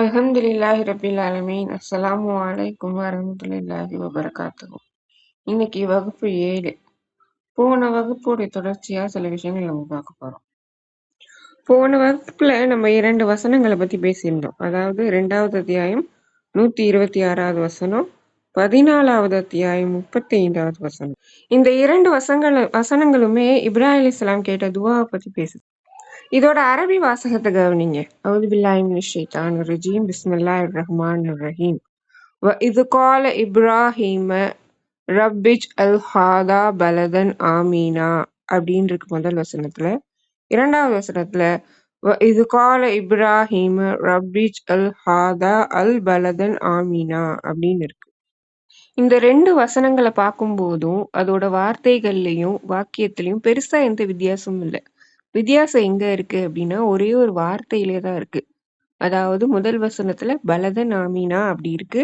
அல்ஹம்துலில்லாஹி ரபில் ஆலமீன். அஸ்ஸலாமு அலைக்கும் வரஹ்மத்துல்லாஹி வபரகாத்துக்கும் இன்னைக்கு வகுப்பு ஏழு. போன வகுப்புடைய தொடர்ச்சியா சில விஷயங்கள் நம்ம பார்க்க போறோம். போன வகுப்புல நம்ம இரண்டு வசனங்களை பத்தி பேசியிருந்தோம். அதாவது ரெண்டாவது அத்தியாயம் நூத்தி இருபத்தி ஆறாவது வசனம் பதினாலாவது அத்தியாயம் முப்பத்தி ஐந்தாவது வசனம். இந்த இரண்டு வசங்கள் வசனங்களுமே இப்ராஹிம் இஸ்லாம் கேட்ட துவாவை பத்தி பேசுது. இதோட அரபி வாசகத்தை கவனிங்க. அவுது பில்லாஹி ஷைத்தான் ரஜீம். பிஸ்மில்லா ரஹ்மான் ரஹீம். வ இது கால இப்ராஹிம ரப்பிஜ் அல் ஹாதா பலதன் ஆமீனா அப்படின்னு இருக்கு முதல் வசனத்துல. இரண்டாவது வசனத்துல வ இது கால இப்ராஹிம ரப்பிஜ் அல் ஹாதா அல் பலதன் ஆமீனா அப்படின்னு இருக்கு இந்த ரெண்டு வசனங்களை பார்க்கும்போதும் அதோட வார்த்தைகள்லயும் வாக்கியத்திலையும் பெருசா எந்த வித்தியாசமும் இல்லை. வித்தியாசம் எங்க இருக்கு அப்படின்னா ஒரே ஒரு வார்த்தையிலே தான் இருக்கு. அதாவது முதல் வசனத்துல பலதன் ஆமீனா அப்படி இருக்கு.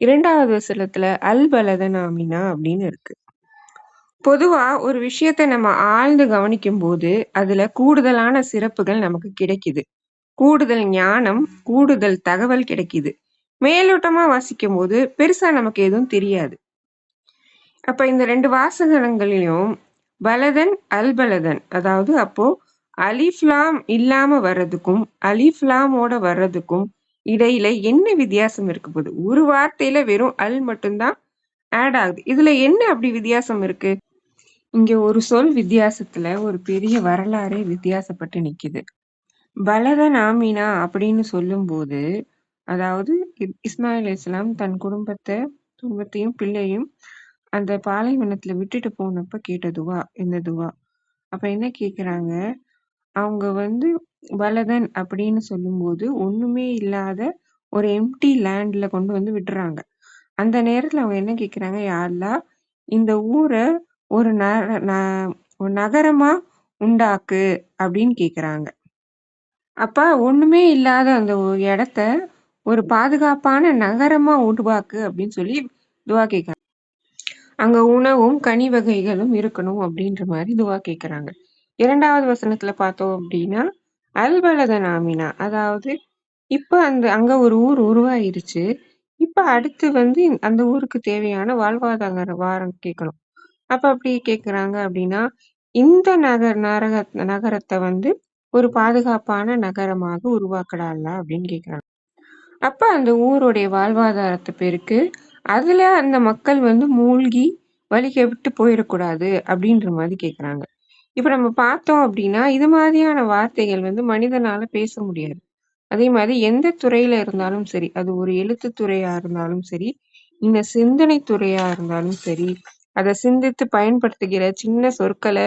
இரண்டாவது வசனத்துல அல் பலதன் ஆமீனா அப்படின்னு இருக்கு. பொதுவா ஒரு விஷயத்த நம்ம ஆழ்ந்து கவனிக்கும் போது அதுல கூடுதலான சிறப்புகள் நமக்கு கிடைக்குது. கூடுதல் ஞானம் கூடுதல் தகவல் கிடைக்குது. மேலோட்டமா வாசிக்கும் போது பெருசா நமக்கு எதுவும் தெரியாது. அப்ப இந்த ரெண்டு வாசகங்களிலும் பலதன் அல் பலதன் அதாவது அப்போ அலிஃப்லாம் இல்லாம வர்றதுக்கும் அலிஃப்லாமோட வர்றதுக்கும் இடையில என்ன வித்தியாசம் இருக்க போகுது? ஒரு வார்த்தையில வெறும் அல் மட்டும்தான் ஆட் ஆகுது. இதுல என்ன அப்படி வித்தியாசம் இருக்கு? இங்க ஒரு சொல் வித்தியாசத்துல ஒரு பெரிய வரலாறே வித்தியாசப்பட்டு நிக்குது. பலதன் நாமினா அப்படின்னு சொல்லும்போது அதாவது இஸ்மாயில் இஸ்லாம் தன் குடும்பத்தை குடும்பத்தையும் பிள்ளையும் அந்த பாலைவனத்துல விட்டுட்டு போனப்ப கேட்ட துவா இந்த துவா. அப்ப என்ன கேக்குறாங்க? அவங்க வந்து பலதன் அப்படின்னு சொல்லும்போது ஒண்ணுமே இல்லாத ஒரு எம்டி லேண்ட்ல கொண்டு வந்து விட்டுறாங்க. அந்த நேரத்துல அவங்க என்ன கேக்குறாங்க? யா இந்த ஊரை ஒரு ந- ஒரு நகரமா உண்டாக்கு அப்படின்னு கேக்குறாங்க. அப்ப ஒண்ணுமே இல்லாத அந்த இடத்த ஒரு பாதுகாப்பான நகரமா உருவாக்கு அப்படின்னு சொல்லி துவா கேக்குறாங்க. அங்க உணவும் கனி வகைகளும் இருக்கணும் அப்படின்ற மாதிரி துவா கேக்குறாங்க. இரண்டாவது வசனத்துல பார்த்தோம் அப்படின்னா அல்பலதன் ஆமினா அதாவது இப்ப அந்த அங்க ஒரு ஊர் உருவாயிருச்சு. இப்ப அடுத்து வந்து இந்த- அந்த ஊருக்கு தேவையான வாழ்வாதார வாரம் கேட்கணும். அப்ப அப்படி கேக்குறாங்க அப்படின்னா இந்த நகர் நரக நகரத்தை வந்து ஒரு பாதுகாப்பான நகரமாக உருவாக்கலாம்ல அப்படின்னு கேக்குறாங்க. அப்ப அந்த ஊருடைய வாழ்வாதாரத்தை பெருக்கு அதுல அந்த மக்கள் வந்து மூழ்கி வழிகை விட்டு போயிடக்கூடாது அப்படின்ற மாதிரி கேக்குறாங்க. இப்ப நம்ம பார்த்தோம் அப்படின்னா இது மாதிரியான வார்த்தைகள் வந்து மனிதனால பேச முடியாது. அதே மாதிரி எந்த துறையில இருந்தாலும் சரி அது ஒரு எழுத்து துறையா இருந்தாலும் சரி இந்த சிந்தனை துறையா இருந்தாலும் சரி அதை சிந்தித்து பயன்படுத்துகிற சின்ன சொற்களை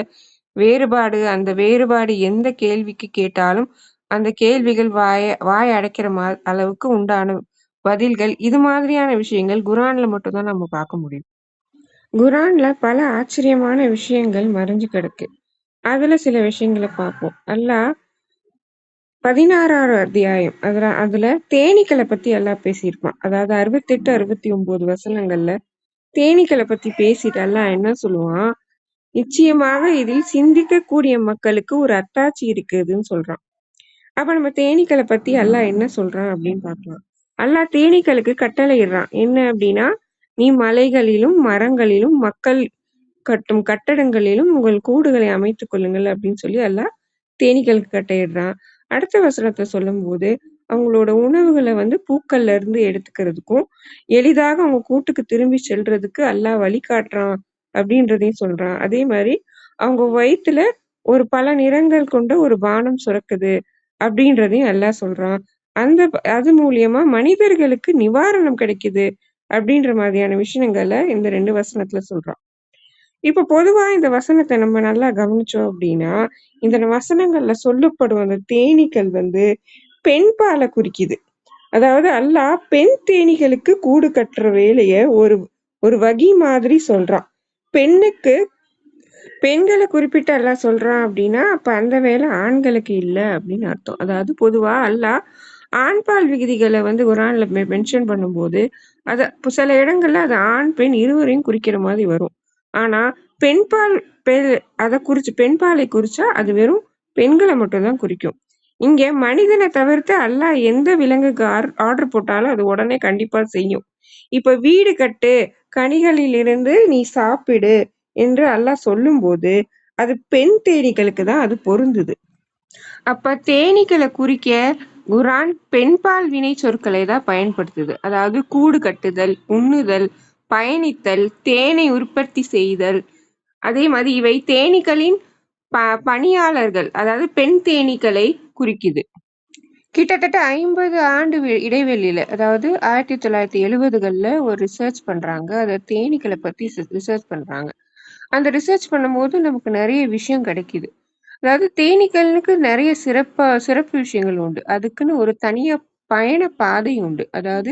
வேறுபாடு அந்த வேறுபாடு எந்த கேள்விக்கு கேட்டாலும் அந்த கேள்விகள் வாய வாய் அடைக்கிற மா அளவுக்கு உண்டான பதில்கள் இது மாதிரியான விஷயங்கள் குரான்ல மட்டும்தான் நம்ம பார்க்க முடியும். குரான்ல பல ஆச்சரியமான விஷயங்கள் மறைஞ்சு கிடக்கு. அதுல சில விஷயங்களை பார்ப்போம். அல்லாஹ் பதினாறாவது அத்தியாயம். அதுல அதுல தேனீக்களை பத்தி எல்லாம் பேசியிருப்பான் அதாவது அறுபத்தெட்டு அறுபத்தி ஒன்பது வசனங்கள்ல தேனீக்களை பத்தி பேசிட்டு எல்லாம் என்ன சொல்லுவான்? நிச்சயமாக இதில் சிந்திக்கக்கூடிய மக்களுக்கு ஒரு அத்தாட்சி இருக்குதுன்னு சொல்றான். அப்ப நம்ம தேனீக்களை பத்தி அல்லாஹ் என்ன சொல்றான் அப்படின்னு பாக்கலாம் அல்லாஹ் தேனீக்களுக்கு கட்டளையிடுறான். என்ன அப்படின்னா நீ மலைகளிலும் மரங்களிலும் மக்கள் கட்டும் கட்டடங்களிலும் உங்கள் கூடுகளை அமைத்துக் கொள்ளுங்கள் அப்படின்னு சொல்லி அல்லாஹ் தேனீக்களுக்கு கட்டையிடுறான் அடுத்த வசனத்தை சொல்லும்போது அவங்களோட உணவுகளை வந்து பூக்கள்ல இருந்து எடுத்துக்கிறதுக்கும் எளிதாக அவங்க கூட்டுக்கு திரும்பி செல்றதுக்கு அல்லாஹ் வழிகாட்டுறான் அப்படின்றதையும் சொல்றான். அதே மாதிரி அவங்க வயிற்றுல ஒரு பல நிறங்கள் கொண்ட ஒரு பானம் சுரக்குது அப்படின்றதையும் அல்லாஹ் சொல்றான். அந்த அது மூலியமா மனிதர்களுக்கு நிவாரணம் கிடைக்குது அப்படின்ற மாதிரியான விஷயங்களை இந்த ரெண்டு வசனத்துல சொல்றான். இப்ப பொதுவா இந்த வசனத்தை நம்ம நல்லா கவனிச்சோம் அப்படின்னா இந்த வசனங்கள்ல சொல்லப்படும் அந்த தேனீக்கள் வந்து பெண் பாலை குறிக்குது. அதாவது அல்லாஹ் பெண் தேனீகளுக்கு கூடு கட்டுற வேலைய ஒரு ஒரு வகி மாதிரி சொல்றான். பெண்ணுக்கு பெண்களை குறிப்பிட்டு அல்லாஹ் சொல்றான் அப்படின்னா அப்ப அந்த வேலை ஆண்களுக்கு இல்லை அப்படின்னு அர்த்தம். அதாவது பொதுவா அல்லாஹ் ஆண்பால் விகுதிகளை வந்து குரான்ல மென்ஷன் பண்ணும்போது அத சில இடங்கள்ல அது ஆண் பெண் இருவரையும் குறிக்கிற மாதிரி வரும். ஆனா பெண்பால் பெ அதை குறிச்சு பெண்பாலை குறிச்சா அது வெறும் பெண்களை மட்டும்தான் குறிக்கும். இங்க மனிதனை தவிர்த்து அல்லாஹ் எந்த விலங்குக்கு ஆர்டர் போட்டாலும் அது உடனே கண்டிப்பா செய்யும். இப்ப வீடு கட்டு கனிகளில் இருந்து நீ சாப்பிடு என்று அல்லாஹ் சொல்லும்போது அது பெண் தேனீகளுக்கு தான் அது பொருந்துது. அப்ப தேனீக்களை குறிக்க குரான் பெண்பால் வினை சொற்களை தான் பயன்படுத்துது. அதாவது கூடு கட்டுதல் உண்ணுதல் பயணித்தல் தேனை உற்பத்தி செய்தல். அதே மாதிரி இவை தேனீக்களின் ப பணியாளர்கள் அதாவது பெண் தேனீக்களை குறிக்குது. கிட்டத்தட்ட ஐம்பது ஆண்டு இடைவெளியில அதாவது ஆயிரத்தி தொள்ளாயிரத்தி எழுபதுகளில் ஒரு ரிசர்ச் பண்றாங்க. அதை தேனீக்களை பத்தி ரிசர்ச் பண்றாங்க. அந்த ரிசர்ச் பண்ணும்போது நமக்கு நிறைய விஷயம் கிடைக்குது. அதாவது தேனீக்களுக்கு நிறைய சிறப்பா சிறப்பு விஷயங்கள் உண்டு. அதுக்குன்னு ஒரு தனியா பயண பாதை உண்டு. அதாவது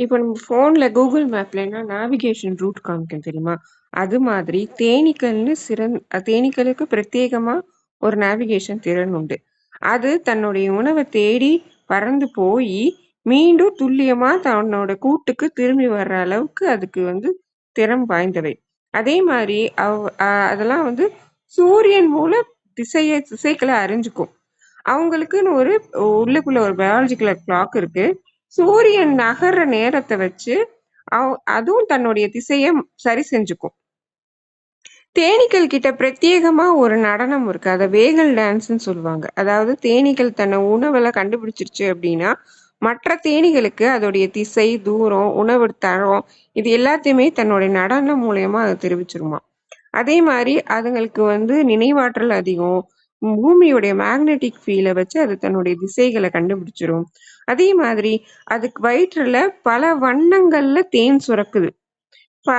இப்போ நம்ம ஃபோனில் கூகுள் மேப்லன்னா நேவிகேஷன் ரூட் காமிக்கும் தெரியுமா? அது மாதிரி தேனீக்கல்னு சிறந் தேனீக்களுக்கு பிரத்யேகமாக ஒரு நேவிகேஷன் திறன் உண்டு. அது தன்னுடைய உணவை தேடி பறந்து போய் மீண்டும் துல்லியமாக தன்னோட கூட்டுக்கு திரும்பி வர்ற அளவுக்கு அதுக்கு வந்து திறம் வாய்ந்தவை. அதே மாதிரி அவ் அதெல்லாம் வந்து சூரியன் மூலம் திசைய திசைகளை அறிஞ்சுக்கும். அவங்களுக்குன்னு ஒரு உள்ளுக்குள்ள ஒரு பயாலஜிக்கல் கிளாக் இருக்குது சூரியன் நகர்ற நேரத்தை வச்சு அதுவும் தன்னுடைய திசையை சரி செஞ்சுக்கும். தேனீக்கள் கிட்ட பிரத்யேகமா ஒரு நடனம் இருக்கு. அதை வேகல் டான்ஸ்ன்னு சொல்லுவாங்க. அதாவது தேனீக்கள் தன்னை உணவுல கண்டுபிடிச்சிருச்சு அப்படின்னா மற்ற தேனிகளுக்கு அதோடைய திசை தூரம் உணவு தரம் இது எல்லாத்தையுமே தன்னுடைய நடனம் மூலயமா அதை தெரிவிச்சிருமா. அதே மாதிரி அதுங்களுக்கு வந்து நினைவாற்றல் அதிகம். பூமியுடைய மேக்னெட்டிக் ஃபீலை வச்சு அது தன்னுடைய திசைகளை கண்டுபிடிச்சிரும். அதே மாதிரி அதுக்கு வயிற்றுல பல வண்ணங்கள்ல தேன் சுரக்குது.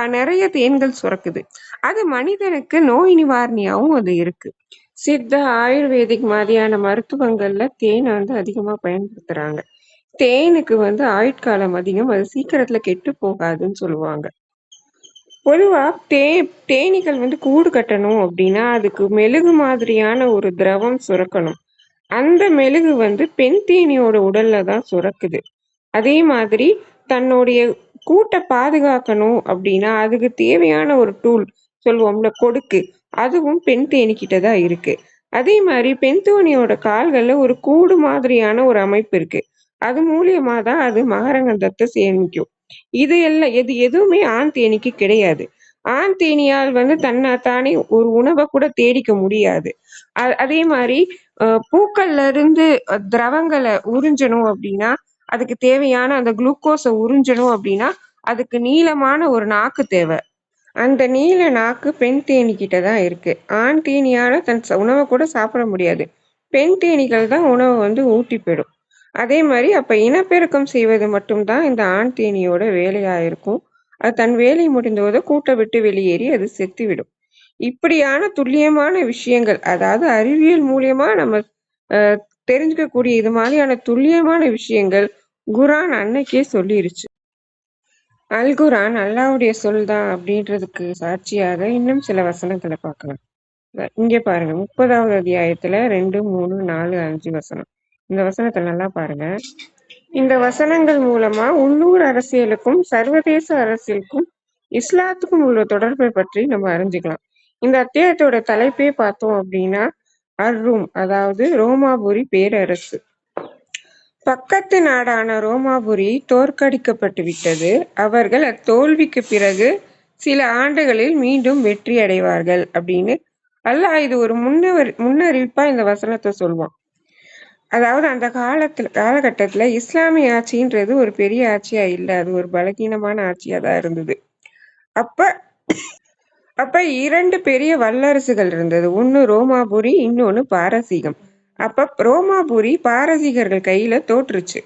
நிறைய தேன்கள் சுரக்குது. அது மனிதனுக்கு நோய் நிவாரணியாவும் அது இருக்கு. சித்த ஆயுர்வேதிக் மாதிரியான மருத்துவங்கள்ல தேனை வந்து அதிகமா பயன்படுத்துறாங்க. தேனுக்கு வந்து ஆயுட்காலம் அதிகம் அது சீக்கிரத்துல கெட்டு போகாதுன்னு சொல்லுவாங்க. பொதுவா தே தேனீக்கள் வந்து கூடு கட்டணும் அப்படின்னா அதுக்கு மெழுகு மாதிரியான ஒரு திரவம் சுரக்கணும். அந்த மெழுகு வந்து பெண் தேனியோட உடல்ல தான் சுரக்குது. அதே மாதிரி தன்னுடைய கூட்டை பாதுகாக்கணும் அப்படின்னா அதுக்கு தேவையான ஒரு டூல் சொல்லுவோம்ல கொடுக்கு. அதுவும் பெண் தேனிக்கிட்ட தான் இருக்கு. அதே மாதிரி பெண் தோணியோட கால்கள்ல ஒரு கூடு மாதிரியான ஒரு அமைப்பு இருக்கு. அது மூலியமா தான் அது மகரங்கந்தத்தை சேமிக்கும். இது எல்லாம் எது எதுவுமே ஆண் தேனிக்கு கிடையாது. ஆண் தேனியால் வந்து தன்னை தானே ஒரு உணவை கூட தேடிக்க முடியாது. அதே மாதிரி பூக்கள்ல இருந்து திரவங்களை உறிஞ்சணும் அப்படின்னா அதுக்கு தேவையான அந்த குளுக்கோஸை உறிஞ்சணும் அப்படின்னா அதுக்கு நீளமான ஒரு நாக்கு தேவை. அந்த நீல நாக்கு பெண் தேனி கிட்ட தான் இருக்கு. ஆண் தேனியால தன் உணவை கூட சாப்பிட முடியாது. பெண் தேனிகள் தான் உணவை வந்து ஊட்டி போயிடும். அதே மாதிரி அப்ப இனப்பெருக்கம் செய்வது மட்டும்தான் இந்த ஆண் தேனியோட வேலையா இருக்கும். அது தன் வேலை முடிந்தபோது கூட்டை விட்டு வெளியேறி அது செத்துவிடும் இப்படியான துல்லியமான விஷயங்கள் அதாவது அறிவியல் மூலியமா நம்ம தெரிஞ்சுக்கக்கூடிய இது மாதிரியான துல்லியமான விஷயங்கள் குரான் அன்னைக்கே சொல்லிருச்சு. அல் குரான் அல்லாவுடைய சொல் தான் அப்படின்றதுக்கு சாட்சியாக இன்னும் சில வசனங்களை பார்க்கலாம். இங்க பாருங்க முப்பதாவது அத்தியாயத்துல ரெண்டு மூணு நாலு அஞ்சு வசனம். இந்த வசனத்தை நல்லா பாருங்க. இந்த வசனங்கள் மூலமா உள்ளூர் அரசியலுக்கும் சர்வதேச அரசியலுக்கும் இஸ்லாத்துக்கும் உள்ள தொடர்பை பற்றி நம்ம அறிஞ்சுக்கலாம். இந்த அத்தியாயத்தோட தலைப்பே பார்த்தோம் அப்படின்னா அர்ரூம் அதாவது ரோமாபுரி பேரரசு. பக்கத்து நாடான ரோமாபுரி தோற்கடிக்கப்பட்டு விட்டது அவர்கள் அத்தோல்விக்கு பிறகு சில ஆண்டுகளில் மீண்டும் வெற்றி அடைவார்கள் அப்படின்னு. அல்லாஹ் இது ஒரு முன்னவர் முன்னறிவிப்பா இந்த வசனத்தை சொல்லுவான் அதாவது அந்த காலத்துல காலகட்டத்துல இஸ்லாமிய ஆட்சின்றது ஒரு பெரிய ஆட்சியா இல்ல. அது ஒரு பலகீனமான ஆட்சியா தான் இருந்தது. அப்ப அப்ப இரண்டு பெரிய வல்லரசுகள் இருந்தது. ஒன்னு ரோமாபுரி இன்னொன்னு பாரசீகம். அப்ப ரோமாபுரி பாரசீகர்கள் கையில தோற்றுச்சு.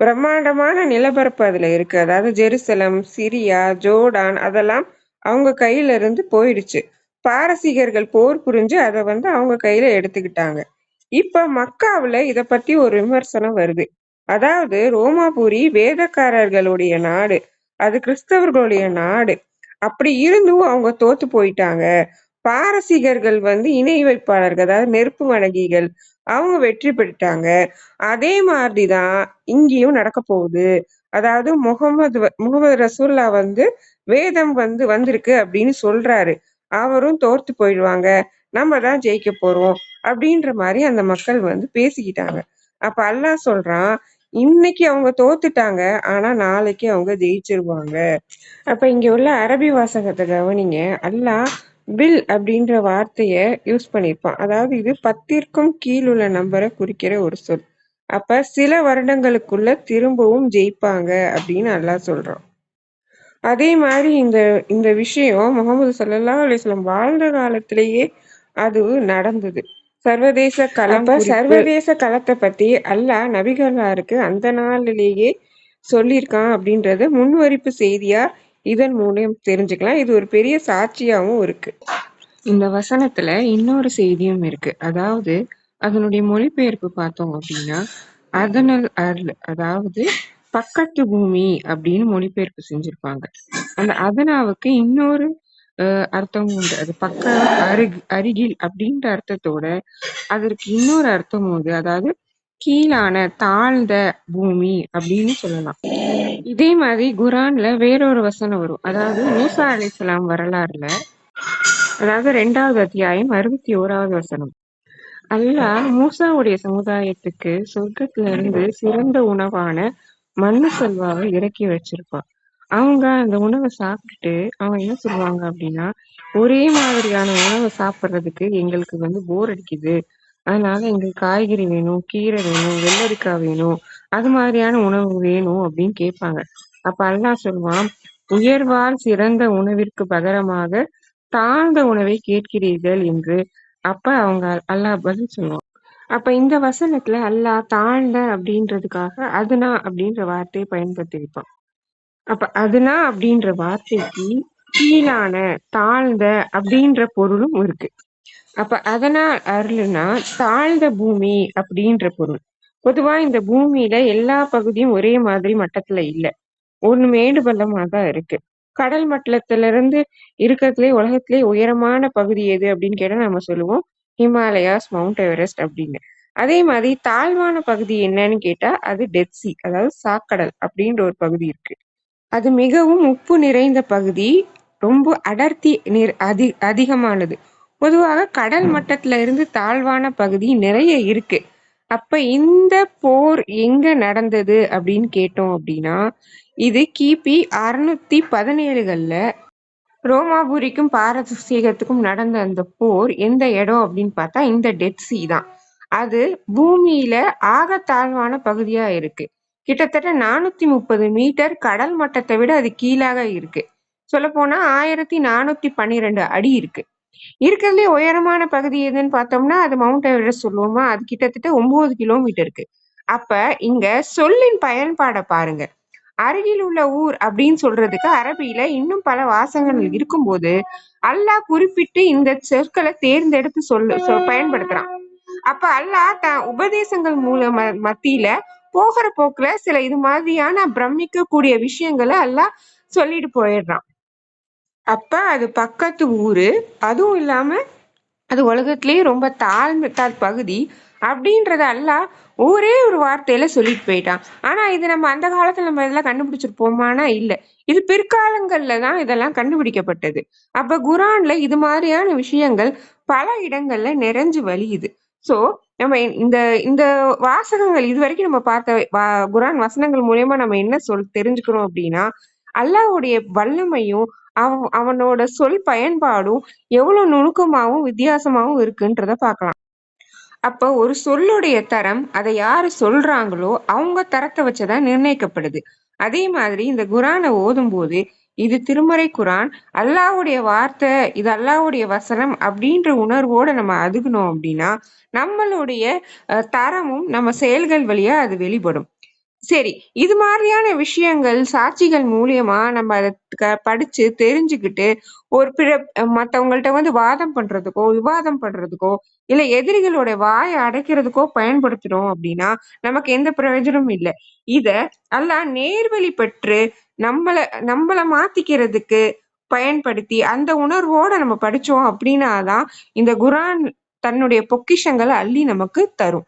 பிரம்மாண்டமான நிலப்பரப்பு அதுல இருக்கு. அதாவது ஜெருசலம் சிரியா ஜோர்டான் அதெல்லாம் அவங்க கையில இருந்து போயிடுச்சு. பாரசீகர்கள் போர் புரிஞ்சு அதை வந்து அவங்க கையில எடுத்துக்கிட்டாங்க. இப்ப மக்காவுல இத பத்தி ஒரு விமர்சனம் வருது. அதாவது ரோமாபுரி வேதக்காரர்களுடைய நாடு அது கிறிஸ்தவர்களுடைய நாடு. அப்படி இருந்தும் அவங்க தோத்து போயிட்டாங்க. பாரசீகர்கள் வந்து இணை வைப்பாளர்கள் அதாவது நெருப்பு வணங்கிகள் அவங்க வெற்றி பெற்றாங்க அதே மாதிரிதான் இங்கேயும் நடக்க போகுது. அதாவது முகமது முகமது ரசூல்லா வந்து வேதம் வந்து வந்திருக்கு அப்படின்னு சொல்றாரு. அவரும் தோர்த்து போயிடுவாங்க. நம்ம தான் ஜெயிக்க போறோம் அப்படின்ற மாதிரி அந்த மக்கள் வந்து பேசிக்கிட்டாங்க. அப்ப அல்லாஹ் சொல்றான் இன்னைக்கு அவங்க தோத்துட்டாங்க ஆனா நாளைக்கு அவங்க ஜெயிச்சிருவாங்க. அப்ப இங்க உள்ள அரபி வாசகத்தை கவனிங்க. அல்லாஹ் பில் அப்படின்ற வார்த்தைய யூஸ் பண்ணியிருப்பான். அதாவது இது பத்திற்கும் கீழுள்ள உள்ள நம்பரை குறிக்கிற ஒரு சொல். அப்ப சில வருடங்களுக்குள்ள திரும்பவும் ஜெயிப்பாங்க அப்படின்னு அல்லாஹ் சொல்றான். அதே மாதிரி இந்த இந்த விஷயம் முகமது சல்லா அலிஸ்லாம் வாழ்ந்த காலத்திலேயே அது நடந்தது. சர்வதேச களம் சர்வதேச களத்தை பத்தி அல்லாஹ் நபிகளாருக்கு அந்த நாளிலேயே சொல்லியிருக்கான் அப்படின்றத முன்வரிப்பு செய்தியா இதன் மூலம் தெரிஞ்சுக்கலாம். இது ஒரு பெரிய சாட்சியாவும் இருக்கு. இந்த வசனத்துல இன்னொரு செய்தியும் இருக்கு. அதாவது அதனுடைய மொழிபெயர்ப்பு பார்த்தோம் அப்படின்னா அதனல் அருள் அதாவது பக்கத்து பூமி அப்படின்னு மொழிபெயர்ப்பு செஞ்சிருப்பாங்க. அந்த அதனாவுக்கு இன்னொரு அர்த்தம் உண்டு. அது பக்க அருகு அருகில் அப்படின்ற அர்த்தத்தோட அதற்கு இன்னொரு அர்த்தம் உண்டு. அதாவது கீழான தாழ்ந்த பூமி அப்படின்னு சொல்லலாம். இதே மாதிரி குரான்ல வேறொரு வசனம் வரும். அதாவது மூசா அலைஹிஸ்ஸலாம் வரலாறுல அதாவது ரெண்டாவது அத்தியாயம் அறுபத்தி ஓராவது வசனம். அல்லாஹ் மூசாவுடைய சமுதாயத்துக்கு சொர்க்கத்துல இருந்து சிறந்த உணவான மண்ணு செல்வாவை இறக்கி வச்சிருப்பான். அவங்க அந்த உணவை சாப்பிட்டுட்டு அவங்க என்ன சொல்லுவாங்க அப்படின்னா ஒரே மாதிரியான உணவை சாப்பிடுறதுக்கு எங்களுக்கு வந்து போர் அடிக்குது. அதனால எங்களுக்கு காய்கறி வேணும் கீரை வேணும் வெள்ளரிக்காய் வேணும் அது மாதிரியான உணவு வேணும் அப்படின்னு கேட்பாங்க. அப்ப அல்லாஹ் சொல்லுவான் உயர்வால் சிறந்த உணவிற்கு பகரமாக தாழ்ந்த உணவை கேட்கிறீர்கள் என்று. அப்ப அவங்க அல்லாஹ் பதில் சொல்லுவான். அப்ப இந்த வசனத்துல அல்லாஹ் தாழ்ந்த அப்படின்றதுக்காக அதுனா அப்படின்ற வார்த்தையை பயன்படுத்தியிருப்பான் அப்ப அதுனா அப்படின்ற வார்த்தைக்கு கீழான தாழ்ந்த அப்படின்ற பொருளும் இருக்கு. அப்ப அதனால் அருள்னா தாழ்ந்த பூமி அப்படின்ற பொருள். பொதுவா இந்த பூமியில எல்லா பகுதியும் ஒரே மாதிரி மட்டத்துல இல்ல. ஒண்ணு மேடு பள்ளமா தான் இருக்கு. கடல் மட்டத்துல இருந்து இருக்கிறதுலே உலகத்திலே உயரமான பகுதி எது அப்படின்னு கேட்டா நம்ம சொல்லுவோம் ஹிமாலயாஸ் மவுண்ட் எவரெஸ்ட் அப்படின்னு. அதே மாதிரி தாழ்வான பகுதி என்னன்னு கேட்டா அது டெட்சி அதாவது சாக்கடல் அப்படின்ற ஒரு பகுதி இருக்கு. அது மிகவும் உப்பு நிறைந்த பகுதி ரொம்ப அடர்த்தி நிர் அதி அதிகமானது. பொதுவாக கடல் மட்டத்துல இருந்து தாழ்வான பகுதி நிறைய இருக்கு. அப்ப இந்த போர் எங்க நடந்தது அப்படின்னு கேட்டோம் அப்படின்னா இது கிபி அறுநூத்தி பதினேழுகள்ல ரோமாபுரிக்கும் பாரசீகத்துக்கும் நடந்த அந்த போர் எந்த இடம் அப்படின்னு பார்த்தா இந்த டெட் சி தான். அது பூமியில ஆக தாழ்வான பகுதியா இருக்கு. கிட்டத்தட்ட நானூத்தி முப்பது மீட்டர் கடல் மட்டத்தை விட அது கீழாக இருக்கு. சொல்ல போனா ஆயிரத்தி நானூத்தி பன்னிரெண்டு அடி இருக்கு. இருக்கிறதுலே உயரமான பகுதி எதுன்னு பார்த்தோம்னா அது மவுண்ட் எவரெஸ்ட் சொல்லுவோமா? அது கிட்டத்தட்ட ஒன்பது கிலோமீட்டர் இருக்கு. அப்ப இங்க சொல்லின் பயன்பாடை பாருங்க. அருகில் உள்ள ஊர் அப்படின்னு சொல்றதுக்கு அரபியில இன்னும் பல வாசகங்கள் இருக்கும்போது அல்லாஹ் குறிப்பிட்டு இந்த சொற்களை தேர்ந்தெடுத்து சொல்ல சொ- பயன்படுத்துறான். அப்ப அல்லாஹ் தன் உபதேசங்கள் மூலம் மத்தியில போகிற போக்குல சில இது மாதிரியான பிரமிக்க கூடிய விஷயங்களை எல்லாம் சொல்லிட்டு போயிடுறான். அப்ப அது பக்கத்து ஊரு அதுவும் இல்லாம அது உலகத்திலேயே ரொம்ப தாழ்ந்த பகுதி அப்படின்றத அல்லாஹ் ஒரே ஒரு வார்த்தையில சொல்லிட்டு போயிட்டான். ஆனா இது நம்ம அந்த காலத்துல நம்ம இதெல்லாம் கண்டுபிடிச்சிருப்போமானா இல்ல. இது பிற்காலங்கள்ல தான் இதெல்லாம் கண்டுபிடிக்கப்பட்டது. அப்ப குரான்ல இது மாதிரியான விஷயங்கள் பல இடங்கள்ல நிறைஞ்சு வழியுது. சோ நம்ம இந்த இந்த வாசகங்கள் இது வரைக்கும் நம்ம பார்த்த வா- குரான் வசனங்கள் மூலியமா நம்ம என்ன சொல் தெரிஞ்சுக்கிறோம் அப்படின்னா அல்லாஹ்வுடைய வல்லமையும் அவ அவனோட சொல் பயன்பாடும் எவ்வளவு நுணுக்கமாவும் வித்தியாசமாவும் இருக்குன்றத பார்க்கலாம். அப்ப ஒரு சொல்லுடைய தரம் அதை யாரு சொல்றாங்களோ அவங்க தரத்தை வச்சுதான் நிர்ணயிக்கப்படுது. அதே மாதிரி இந்த குரானை ஓதும்போது இது திருமறை குரான். அல்லாவுடைய வார்த்தை இது அல்லாவுடைய வசனம் அப்படின்ற உணர்வோட நம்ம அதுகணும் அப்படின்னா நம்மளுடைய தரமும் நம்ம செயல்கள் வழியா அது வெளிப்படும். சரி இது மாதிரியான விஷயங்கள் சாட்சிகள் மூலியமா நம்ம அதை க- படிச்சு தெரிஞ்சுக்கிட்டு ஒரு பிற மற்றவங்கள்ட்ட வந்து வாதம் பண்றதுக்கோ விவாதம் பண்றதுக்கோ இல்ல எதிரிகளோட வாயை அடைக்கிறதுக்கோ பயன்படுத்துறோம் அப்படின்னா நமக்கு எந்த பிரயோஜனமும் இல்லை. இத அல்லாஹ் நேர்வழி பெற்று நம்மள நம்மள மாத்திக்கிறதுக்கு பயன்படுத்தி அந்த உணர்வோட நம்ம படிச்சோம் அப்படின்னாதான் இந்த குரான் தன்னுடைய பொக்கிஷங்களை அள்ளி நமக்கு தரும்.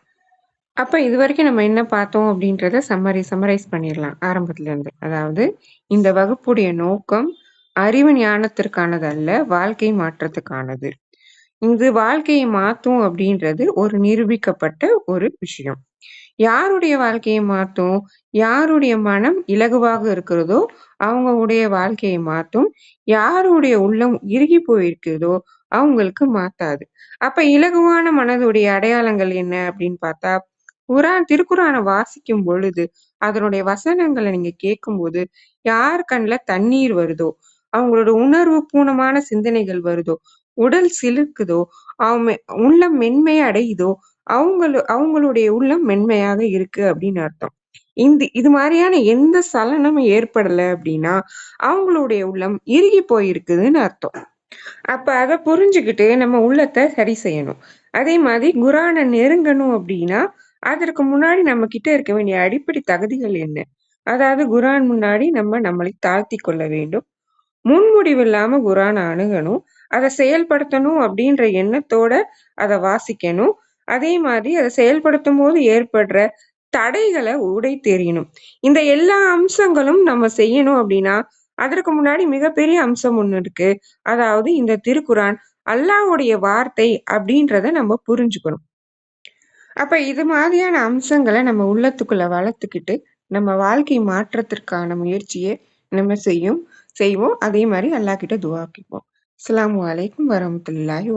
அப்ப இது வரைக்கும் நம்ம என்ன பார்த்தோம் அப்படின்றத சம்மரி சம்மரைஸ் பண்ணிடலாம். ஆரம்பத்துல இருந்து அதாவது இந்த வகுப்புடைய நோக்கம் அறிவு ஞானத்திற்கானது அல்ல வாழ்க்கை மாற்றத்துக்கானது. இது வாழ்க்கையை மாத்தும் அப்படின்றது ஒரு நிரூபிக்கப்பட்ட ஒரு விஷயம். யாருடைய வாழ்க்கையை மாத்தும்? யாருடைய மனம் இலகுவாக இருக்கிறதோ, அவங்களுடைய வாழ்க்கையை மாத்தும். யாருடைய உள்ளம் இறுகி போயிருக்கிறதோ, அவங்களுக்கு மாத்தாது. அப்ப இலகுவான மனதுடைய அடையாளங்கள் என்ன அப்படின்னு பார்த்தா, குரான் திருக்குறானை வாசிக்கும் பொழுது, அதனுடைய வசனங்கள நீங்க கேட்கும்போது, யார் கண்ணில் தண்ணீர் வருதோ, அவங்களோட உணர்வு பூணமான சிந்தனைகள் வருதோ, உடல் சிலிர்க்குதோ, அவன் உள்ளம் மென்மை அடையுதோ, அவங்களு அவங்களுடைய உள்ளம் மென்மையாக இருக்கு அப்படின்னு அர்த்தம். இந்த இது மாதிரியான எந்த சலனமும் ஏற்படல அப்படின்னா, அவங்களுடைய உள்ளம் இறுகி போயிருக்குதுன்னு அர்த்தம். அப்ப அத புரிஞ்சுகிட்டு நம்ம உள்ளத்தை சரி செய்யணும். அதே மாதிரி குரானை நெருங்கணும் அப்படின்னா, அதற்கு முன்னாடி நம்ம கிட்ட இருக்க வேண்டிய அடிப்படை தகுதிகள் என்ன? அதாவது குரான் முன்னாடி நம்ம நம்மளை தாழ்த்தி கொள்ள வேண்டும். முன்முடிவு இல்லாம குரானை அணுகணும். அதை செயல்படுத்தணும் அப்படின்ற எண்ணத்தோட அத வாசிக்கணும். அதே மாதிரி அதை செயல்படுத்தும் போது ஏற்படுற தடைகளை உடை தெரியணும் இந்த எல்லா அம்சங்களும் நம்ம செய்யணும் அப்படின்னா, அதற்கு முன்னாடி மிகப்பெரிய அம்சம் ஒன்று இருக்கு. அதாவது இந்த திருக்குரான் அல்லாஹ்வுடைய வார்த்தை அப்படின்றத நம்ம புரிஞ்சுக்கணும். அப்ப இது மாதிரியான அம்சங்களை நம்ம உள்ளத்துக்குள்ள வளர்த்துக்கிட்டு, நம்ம வாழ்க்கை மாற்றத்திற்கான முயற்சியை நம்ம செய்யும் செய்வோம். அதே மாதிரி அல்லாஹ் கிட்ட துஆ கேட்போம். அஸ்ஸலாமு அலைக்கும் வரஹ்மத்துல்லாஹி